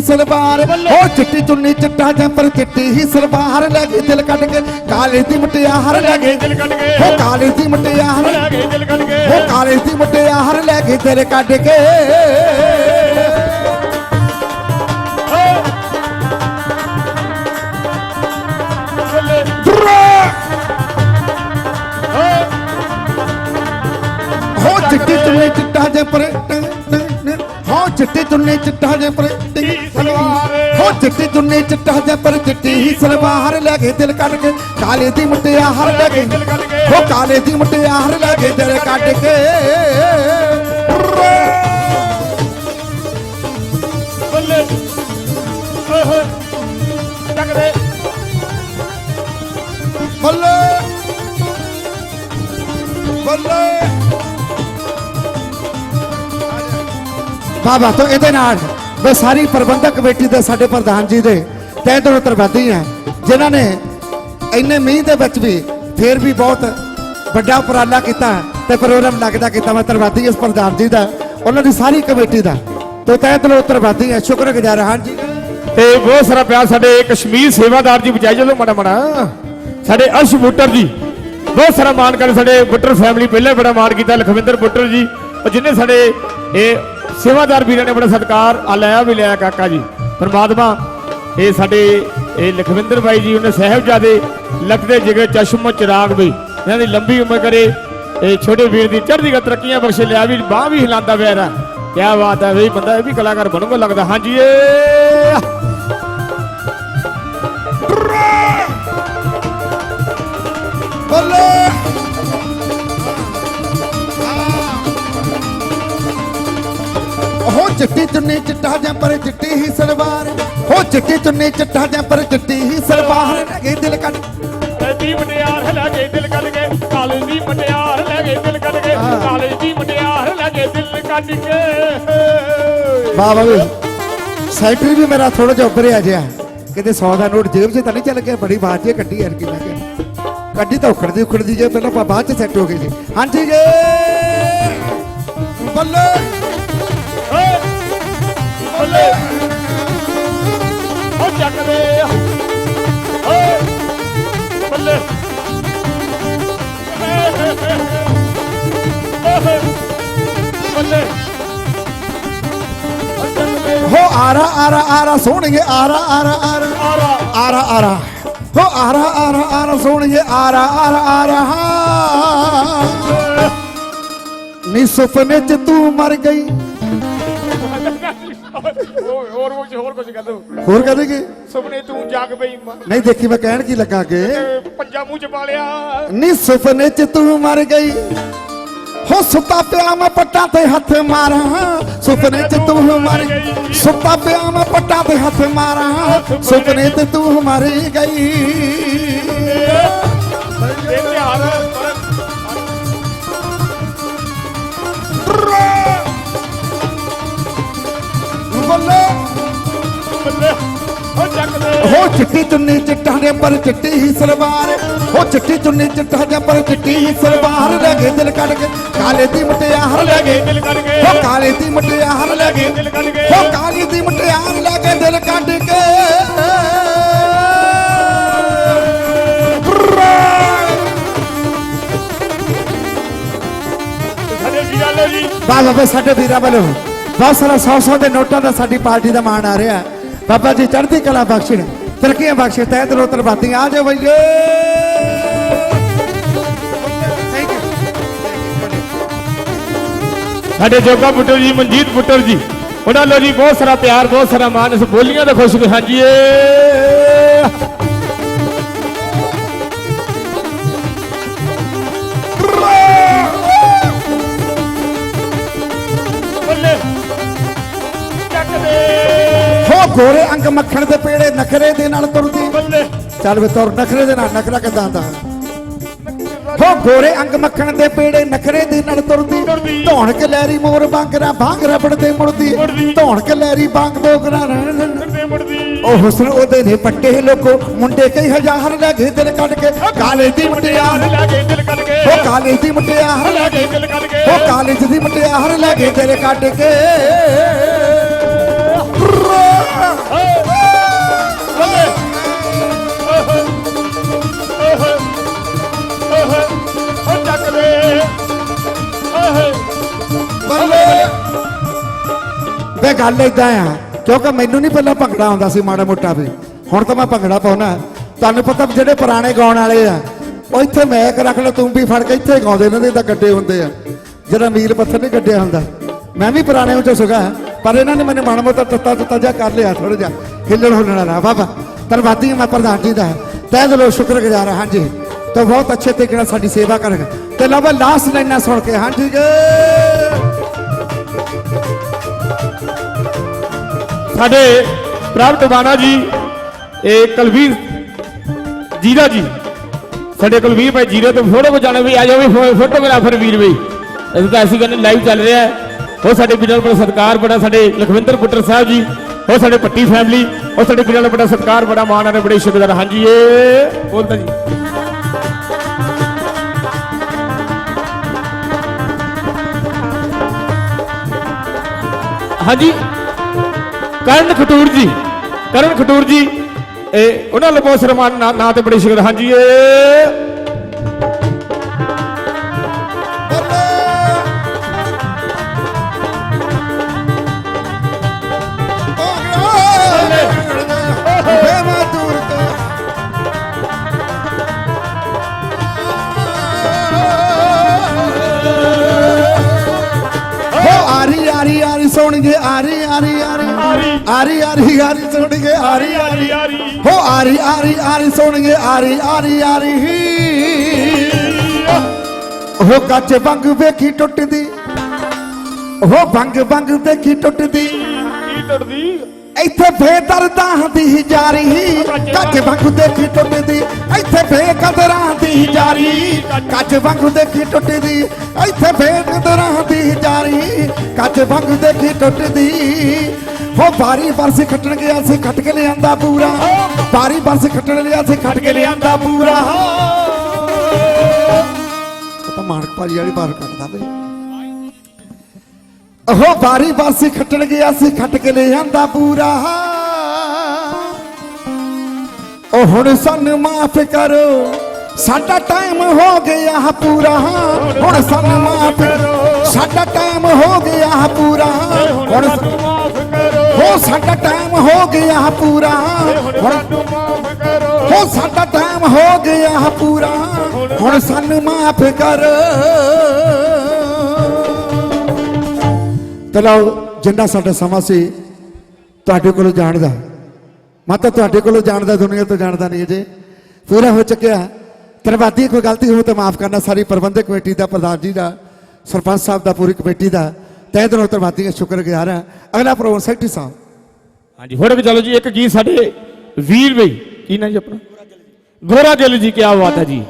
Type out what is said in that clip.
ਹੀ ਸਲਵਾਰ ਉਹ ਚਿੱਟੀ ਚੁੰਨੀ ਚਿੱਟਾ ਜੰਪਰ ਚਿੱਟੀ ਹੀ ਸਲਵਾਰ ਲੈ ਕੇ ਦਿਲ ਕੱਢ ਕੇ ਕਾਲੇ ਦੀ ਮਟਿਆਰ ਲੈ ਕੇ ਦਿਲ ਕੱਢ ਕੇ ਉਹ ਕਾਲੇ ਦੀ ਮਟਿਆਰ ਲੈ ਕੇ ਦਿਲ ਕੱਢ ਕੇ ਉਹ ਕਾਲੇ ਦੀ ਮਟਿਆਰ ਲੈ ਕੇ ਦਿਲ ਕੱਢ ਕੇ ਬੱਲੇ ਹੋ ਚਿੱਟੀ ਚੁੰਨੀ ਚਿੱਟਾ ਜੰਪਰ ਹੋ ਚਿੱਟੀ ਚੁੰਨੀ ਚਿੱਟਾ ਜੰਪਰ ਸਲਵਾਰ ਹੋ ਚਿੱਟੀ ਚੁੰਨੀ ਚਿੱਟਾ ਜੰਪਰ ਚਿੱਟੀ ਹੀ ਸਲਵਾਰ ਲੈ ਕੇ ਦਿਲ ਕੱਢ ਕੇ ਕਾਲੇ ਦੀ ਮਟਿਆਰ ਲੈ ਕੇ। ਉਹ ਕਾਲੇ ਦੀ ਮਟਿਆਰ ਲੈ ਕੇ ਦਿਲ ਕੱਢ ਕੇ। ਬੱਲੇ। ਓਏ ਬੱਲੇ। ਬੱਲੇ। ਬਾਬਾ ਤੋਂ ਇਹਦੇ ਨਾਲ। ਮੈਂ ਸਾਰੀ ਪ੍ਰਬੰਧਕ ਕਮੇਟੀ ਦੇ ਸਾਡੇ ਪ੍ਰਧਾਨ ਜੀ ਦੇ ਤਹਿ ਦਿਲੋਂ ਧੰਨਵਾਦੀ ਹਾਂ, ਜਿਨ੍ਹਾਂ ਨੇ ਇੰਨੇ ਮੀਂਹ ਦੇ ਵਿੱਚ ਵੀ ਫੇਰ ਵੀ ਬਹੁਤ ਵੱਡਾ ਉਪਰਾਲਾ ਕੀਤਾ ਤੇ ਪ੍ਰੋਗਰਾਮ ਲੱਗਦਾ ਕੀਤਾ, ਮੈਂ ਧੰਨਵਾਦੀ ਇਸ ਪ੍ਰਧਾਨ ਜੀ ਦਾ, ਉਹਨਾਂ ਦੀ ਸਾਰੀ ਕਮੇਟੀ ਦਾ। ਤੇ ਤਹਿ ਦਿਲੋਂ ਧੰਨਵਾਦੀ ਹਾਂ, ਸ਼ੁਕਰਗੁਜ਼ਾਰ ਹਾਂ ਜੀ। ਤੇ ਬਹੁਤ ਸਾਰਾ ਪਿਆਰ ਸਾਡੇ ਕਸ਼ਮੀਰ ਸੇਵਾਦਾਰ ਜੀ, ਬਚਾਈ ਜਦੋਂ ਮੜਾ ਮੜਾ। ਸਾਡੇ ਅਰਸ਼ ਬੁੱਟਰ ਜੀ, ਬਹੁਤ ਸਾਰਾ ਮਾਣ ਕਰ ਸਾਡੇ ਬੁੱਟਰ ਫੈਮਿਲੀ ਪਹਿਲਾਂ ਬੜਾ ਮਾਣ ਕੀਤਾ, ਲਖਵਿੰਦਰ ਬੁੱਟਰ ਜੀ ਉਹ ਸਾਡੇ ਇਹ ਸੇਵਾਦਾਰ ਵੀਰਾਂ ਨੇ ਬੜਾ ਸਤਿਕਾਰ ਆ ਲਿਆ ਵੀ ਲਿਆ ਕਾਕਾ ਜੀ। ਪਰਮਾਤਮਾ, ਇਹ ਸਾਡੇ, ਇਹ ਲਖਵਿੰਦਰ ਬਾਈ ਜੀ ਉਹਨੇ ਸਾਹਿਬਜ਼ਾਦੇ ਲਖਦੇ ਜਿਗਰ ਚਸ਼ਮੋ ਚਿਰਾਗ ਬਈ ਇਹਨਾਂ ਦੀ ਲੰਬੀ ਉਮਰ ਕਰੇ, ਇਹ ਛੋਟੇ ਵੀਰ ਦੀ ਚੜ੍ਹਦੀ ਕਾ ਤਰੱਕੀਆਂ ਬਖਸ਼ੇ ਲਿਆ ਵੀ, ਬਾਹ ਵੀ ਹਿਲਾਉਂਦਾ ਪਿਆ ਇਹਦਾ ਕੀ ਬਾਤ ਹੈ ਬਈ ਬੰਦਾ ਇਹ ਵੀ ਕਲਾਕਾਰ ਬਣੂਗਾ ਲੱਗਦਾ। ਹਾਂਜੀ ਏ ਚਿੱਟੀ ਚੁੰਨੀ ਚਿੱਟਾ ਜੰਪਰ ਚਿੱਟੀ ਹੀ ਸਲਵਾਰ। ਹੋ ਚਿੱਟੀ ਚੁੰਨੀ ਚਿੱਟਾ ਜੰਪਰ ਚਿੱਟੀ ਹੀ ਸਲਵਾਰ। ਲਗੇ ਦਿਲ ਕੱਢ ਦੀ ਮਟਿਆਰ ਲੈ ਕੇ ਦਿਲ ਕੱਢ ਕੇ ਕਾਲੇ ਦੀ ਮਟਿਆਰ ਲੈ ਕੇ ਦਿਲ ਕੱਢ ਕੇ ਕਾਲੇ ਦੀ ਮਟਿਆਰ ਲੈ ਕੇ ਦਿਲ ਕੱਢ ਕੇ। ਵਾਹ ਵਾਹ ਵੀ ਸੈਕਟਰੀ ਵੀ ਮੇਰਾ ਥੋੜਾ ਜਿਹਾ ਉੱਭਰਿਆ ਜਿਹਾ। ਕਿਤੇ 100 ਦਾ ਨੋਟ ਜੇਬ 'ਚ ਤਾਂ ਨਹੀਂ ਚੱਲ ਗਿਆ ਬੜੀ ਬਾਤ ਜੀ ਕੱਢੀ ਯਾਰ ਕੀ ਮੈਂ ਕਿਹਾ। ਕੱਢੀ ਤਾਂ ਉਖੜਦੀ ਉਖੜਦੀ ਜੇ ਪਹਿਲਾਂ ਬਾਅਦ 'ਚ ਸੈੱਟ ਹੋ ਗਏ ਜੀ। ਹਾਂਜੀ ਜੀ। ਬੱਲੇ! ਬੱਲੇ ਹੋ ਚੱਕ ਦੇ ਓਏ ਬੱਲੇ। ਬੱਲੇ ਹੋ ਆਰਾ ਆਰਾ ਆਰਾ ਸੋਹਣੀਏ ਆਰਾ ਆਰਾ ਆਰਾ। ਆਰਾ। ਆਰਾ ਆਰਾ। ਹੋ ਆਰਾ ਆਰਾ ਆਰਾ ਸੋਹਣੀਏ ਆਰਾ ਆਰਾ ਆਰਾ। ਨੀ ਸੁਪਨੇ ਚ ਤੂੰ ਮਰ ਗਈ। ਹੋਰ ਹੋਰ ਕੁਝ ਹੋਰ ਕੁਝ ਕਰ ਦੋ। ਹੋਰ ਕਹਦੇ ਕਿ ਸੁਪਨੇ ਤੂੰ ਜਾਗ ਪਈ ਮਾਂ ਨਹੀਂ ਦੇਖੀ ਮੈਂ ਕਹਿਣ ਕੀ ਲੱਗਾ ਕਿ ਪੰਜਾ ਮੂੰਹ ਚ ਪਾ ਲਿਆ। ਨੀ ਸੁਪਨੇ ਚ ਤੂੰ ਮਰ ਗਈ। ਹੋ ਸੁੱਤਾ ਪਿਆ ਮੈਂ ਪੱਟਾਂ ਤੇ ਹੱਥ ਮਾਰਾਂ। ਸੁਪਨੇ ਚ ਤੂੰ ਮਰ ਗਈ। ਸੁੱਤਾ ਪਿਆ ਮੈਂ ਪੱਟਾਂ ਤੇ ਹੱਥ ਮਾਰਾਂ। ਸੁਪਨੇ ਤੇ ਤੂੰ ਮਰ ਗਈ। ਦੇ ਧਿਆਨ ਹੋ ਚਿੱਟੀ ਚੁੰਨੀ ਚਿੱਟਾ ਦੇ ਪਰ ਚਿੱਟੀ ਹੀ ਸਲਵਾਰ। ਹੋ ਚਿੱਟੀ ਚੁੰਨੀ ਚਿੱਟਾ ਦੇ ਪਰ ਚਿੱਟੀ ਹੀ ਸਲਵਾਰ। ਲੈ ਕੇ ਦਿਲ ਕੱਢ ਕੇ ਕਾਲੇ ਦੀ ਮਟਿਆਰ ਲੈ ਕੇ ਦਿਲ ਕੱਢ ਕੇ। ਹੋ ਕਾਲੇ ਦੀ ਮਟਿਆਰ ਲੈ ਕੇ ਦਿਲ ਕੱਢ ਕੇ। ਹੋ ਕਾਲੀ ਦੀ ਮਟਿਆਰ ਲੈ ਕੇ ਦਿਲ ਕੱਢ ਕੇ। ਵਾਹ ਬਾਬਾ ਸਾਡੇ ਵੀਰਾਂ ਵੱਲੋਂ ਬਹੁਤ ਸਾਰਾ 100 100 ਦੇ ਨੋਟਾਂ ਦਾ ਸਾਡੀ ਪਾਰਟੀ ਦਾ ਮਾਣ ਆ ਰਿਹਾ। ਬਾਬਾ ਜੀ ਚੜ੍ਹਦੀ ਕਲਾ ਬਖਸ਼ਣ। ਤਰੱਕੀਆਂ ਬਖਸ਼ੇ ਤੈ ਦਿਲੋਂ ਧੰਨਵਾਦੀ ਆ ਜਾਓ ਬਈਏ ਸਾਡੇ ਜੋਗਾ ਪੁੱਟਰ ਜੀ, ਮਨਜੀਤ ਪੁੱਟਰ ਜੀ। ਉਹਨਾਂ ਲੋ ਜੀ, ਬਹੁਤ ਸਾਰਾ ਪਿਆਰ, ਬਹੁਤ ਸਾਰਾ ਮਾਣ, ਇਸ ਬੋਲੀਆਂ ਦਾ ਖੁਸ਼ ਹਾਂਜੀ ਏ। ਗੋਰੇ ਅੰਗ ਮੱਖਣ ਦੇ ਪੇੜੇ ਨਖਰੇ ਦੇ ਨਾਲ ਤੁਰਦੀ। ਬੱਲੇ। ਚੱਲ ਵੇ ਤੁਰ ਨਖਰੇ ਦੇ ਨਾਲ ਨਖਰਾ ਕਿਦਾਂ ਦਾ ਹੋ ਗੋਰੇ ਅੰਗ ਮੱਖਣ ਦੇ ਪੇੜੇ ਨਖਰੇ ਦੇ ਨਾਲ ਤੁਰਦੀ। ਧੌਣ ਕੇ ਲੈਰੀ ਮੋਰ ਬਾਂਗਰਾ ਬਾਂਗ ਰਬੜ ਦੇ ਮੁੜਦੀ। ਧੌਣ ਕੇ ਲੈਰੀ ਬਾਂਗ ਬੋਗਰਾ ਤੇ ਮੁੜਦੀ। ਉਹ ਹੁਸਨ ਉਹਦੇ ਨੇ ਪੱਟੇ ਲੋਕੋ ਮੁੰਡੇ ਕਈ ਹਜ਼ਾਰ ਲੈ ਗਏ ਦਿਲ ਕੱਢ ਕੇ। ਕਾਲੇ ਦੀ ਮੁਟਿਆਰ ਲੈ ਕੇ ਦਿਲ ਕੱਢ ਕੇ। ਉਹ ਕਾਲੇ ਦੀ ਮੁਟਿਆਰ ਲੈ ਲੈ ਕੇ ਕੇ ਦਿਲ ਕੱਢ ਕੇ। ਉਹ ਕਾਲਜ ਦੀ ਮੁਟਿਆਰ ਲੈ ਕੇ ਦਿਲ ਕੱਢ ਕੇ। ਗੱਲ ਇਦਾਂ ਆ, ਕਿਉਂਕਿ ਮੈਨੂੰ ਨਹੀਂ ਪਹਿਲਾਂ ਭੰਗੜਾ ਆਉਂਦਾ ਸੀ ਮਾੜਾ ਮੋਟਾ ਵੀ। ਹੁਣ ਤਾਂ ਮੈਂ ਭੰਗੜਾ ਪਾਉਣਾ। ਤੁਹਾਨੂੰ ਪਤਾ ਜਿਹੜੇ ਪੁਰਾਣੇ ਗਾਉਣ ਵਾਲੇ ਆ, ਉਹ ਇੱਥੇ ਮੈਕ ਰੱਖ ਲਓ ਤੂੰ ਵੀ ਫੜ ਕੇ ਇੱਥੇ ਗਾਉਂਦੇ, ਇਹਨਾਂ ਦੇ ਤਾਂ ਗੱਡੇ ਹੁੰਦੇ ਆ। ਜਿਹੜਾ ਮੀਲ ਪੱਥਰ ਨਹੀਂ ਗੱਡਿਆ ਹੁੰਦਾ। ਮੈਂ ਵੀ ਪੁਰਾਣੇ ਵਿੱਚੋਂ ਸੁਗਾ ਪਰ ਇਹਨਾਂ ਨੇ ਮੈਨੂੰ ਮਾੜਾ ਮੋਟਾ ਤੱਤਾ ਤੱਤਾ ਜਿਹਾ ਕਰ ਲਿਆ ਥੋੜਾ ਜਿਹਾ। ਹਿੱਲਣ ਹੁੱਲਣ ਵਾਲਾ ਬਾਬਾ ਧੰਨਵਾਦੀ ਹਾਂ ਮੈਂ ਪ੍ਰਧਾਨ ਜੀ ਦਾ। ਤਹਿ ਦਿਲੋਂ ਸ਼ੁਕਰਗੁਜ਼ਾਰ ਹਾਂ ਹਾਂਜੀ। ਤਾਂ ਬਹੁਤ ਅੱਛੇ ਤਰੀਕੇ ਨਾਲ ਸਾਡੀ ਸੇਵਾ ਕਰਨਗੇ ਤੇ ਲਓ ਲਾਸਟ ਲਾਈਨਾਂ ਸੁਣ ਕੇ, ਹਾਂਜੀ, ਜੀ! ਸਾਡੇ ਪ੍ਰਭ ਟਵਾਣਾ ਜੀ, ਇਹ ਕੁਲਵੀਰ ਜੀਰਾ ਜੀ। ਸਾਡੇ ਕੁਲਵੀਰ ਭਾਈ ਜੀਰਾ ਤੋਂ ਫੋਟੋ ਖਿਚਾਉਣੇ ਵੀ ਆ ਜਾਓ ਵੀ ਫੋਟੋਗ੍ਰਾਫਰ ਵੀਰ ਵੀ ਅਸੀਂ ਤਾਂ ਅਸੀਂ ਕਹਿੰਦੇ ਲਾਈਵ ਚੱਲ ਰਿਹਾ। ਹੈ ਉਹ ਸਾਡੇ ਵੀਰਾਂ ਨੂੰ ਬੜਾ ਸਤਿਕਾਰ, ਬੜਾ ਸਾਡੇ ਲਖਵਿੰਦਰ ਪੁੱਤਰ ਸਾਹਿਬ ਜੀ, ਉਹ ਸਾਡੇ ਪੱਟੀ ਫੈਮਿਲੀ ਉਹ ਸਾਡੇ ਵੀਰਾਂ ਦਾ ਬੜਾ ਸਤਿਕਾਰ, ਬੜਾ ਮਾਣ ਹੈ ਬੜੇ ਸ਼ੁਕਰਗੁਜ਼ਾਰ। ਹਾਂਜੀ ਇਹ ਬੋਲਦਾ ਜੀ। ਹਾਂਜੀ। ਕਰਨ ਖਟੂਰ ਜੀ, ਕਰਨ ਖਟੂਰ ਜੀ। ਇਹ ਉਹਨਾਂ ਲਬੋ ਨਾਂ ਤੇ ਬੜੀ ਸ਼ੁਕਰ ਹਾਂਜੀ, ਇਹ ਆਰੀ ਆਰੀ ਆਰੀ ਸੋਣਗੇ ਆਰੀ ਆਰੀ ਯਾਰੀ ਹੋ ਆਰੀ ਆਰੀ ਆਰੀ ਸੋਣਗੇ ਆਰੀ ਆਰੀ ਆਰੀ। ਹੋ ਕੱਚ ਬੰਗ ਵੇਖੀ ਟੁੱਟਦੀ। ਹੋ ਬੰਗ ਬੰਗ ਵੇਖੀ ਟੁੱਟਦੀ। ਕੀ ਟੜਦੀ ਇੱਥੇ ਬੇਦਰਦਾਂ ਦੀ ਜਾਰੀ। ਕੱਚ ਵਾਂਗ ਦੇਖੀ ਟੁੱਟਦੀ। ਇੱਥੇ ਬੇਕਦਰਾਂ ਦੀ ਜਾਰੀ। ਕੱਚ ਵਾਂਗ ਦੇਖੀ ਟੁੱਟਦੀ। ਇੱਥੇ ਬੇਕਦਰਾਂ ਦੀ ਜਾਰੀ। ਕੱਚ ਵਾਂਗ ਦੇਖੀ ਟੁੱਟਦੀ। ਹੋ ਬਾਰੀ ਬਰਸ ਖੱਟਣ ਗਿਆ ਸੀ, ਖੱਟ ਕੇ ਲਿਆਂਦਾ ਪੂਰਾ। ਬਾਰੀ ਬਰਸ ਖੱਟਣ ਲਿਆ ਸੀ, ਖੱਟ ਕੇ ਲਿਆਂਦਾ ਪੂਰਾ। ਉਹ ਤਾਂ ਮਾਨਕ ਭਾਜੀ ਵਾਲੀ ਬਾਰ ਕੱਟਦਾ ਬਈ। ਉਹ ਬਾਰੀ ਬਾਸੀ ਖੱਟਣ ਗਿਆ ਸੀ, ਖੱਟ ਕੇ ਲੈ ਪੂਰਾ। ਉਹ ਹੁਣ ਸਾਨੂੰ ਮਾਫ ਕਰੋ, ਸਾਡਾ ਟਾਈਮ ਹੋ ਗਿਆ ਪੂਰਾ। ਹੁਣ ਸਾਨੂੰ ਮਾਫ ਕਰੋ, ਸਾਡਾ ਟਾਈਮ ਹੋ ਗਿਆ ਪੂਰਾ। ਹੁਣ ਸ- ਹੋ ਸਾਡਾ ਟਾਈਮ ਹੋ ਗਿਆ ਪੂਰਾ। ਹੁਣ ਹੋ ਸਾਡਾ ਟਾਈਮ ਹੋ ਗਿਆ ਪੂਰਾ। ਹੁਣ ਸਾਨੂੰ ਮਾਫ ਕਰ। ਤੇ ਜਿੰਨਾ ਸਾਡਾ ਸਮਾਂ ਸੀ, ਤੁਹਾਡੇ ਕੋਲੋਂ ਜਾਣਦਾ। ਮੈਂ ਤਾਂ ਤੁਹਾਡੇ ਕੋਲੋਂ ਜਾਣਦਾ, ਦੁਨੀਆ ਤੋਂ ਜਾਣਦਾ ਨਹੀਂ ਅਜੇ। ਪੂਰਾ ਹੋ ਚੁੱਕਿਆ। ਧੰਨਵਾਦੀ ਕੋਈ ਗਲਤੀ ਹੋਵੇ ਤਾਂ ਮਾਫ ਕਰਨਾ। ਸਾਰੀ ਪ੍ਰਬੰਧਕ ਕਮੇਟੀ ਦਾ, ਪ੍ਰਧਾਨ ਜੀ ਦਾ, ਸਰਪੰਚ ਸਾਹਿਬ ਦਾ, ਪੂਰੀ ਕਮੇਟੀ ਦਾ। ਤਹਿ ਦਿਲੋਂ ਧੰਨਵਾਦੀ ਦਾ ਸ਼ੁਕਰਗੁਜ਼ਾਰ ਹਾਂ। ਅਗਲਾ ਪ੍ਰੋਗਰਾਮ ਸੈਕਟਰੀ ਸਾਹਿਬ। ਹਾਂਜੀ ਫੋਟੋ ਵੀ ਚਲੋ ਜੀ, ਇੱਕ ਗੀਤ ਸਾਡੇ ਵੀਰ ਬਈ। ਕੀ ਨਾਂ ਜੀ ਆਪਣਾ? ਗੋਰਾ ਗਿੱਲ ਜੀ, ਕੀ ਬਾਤ ਹੈ ਜੀ।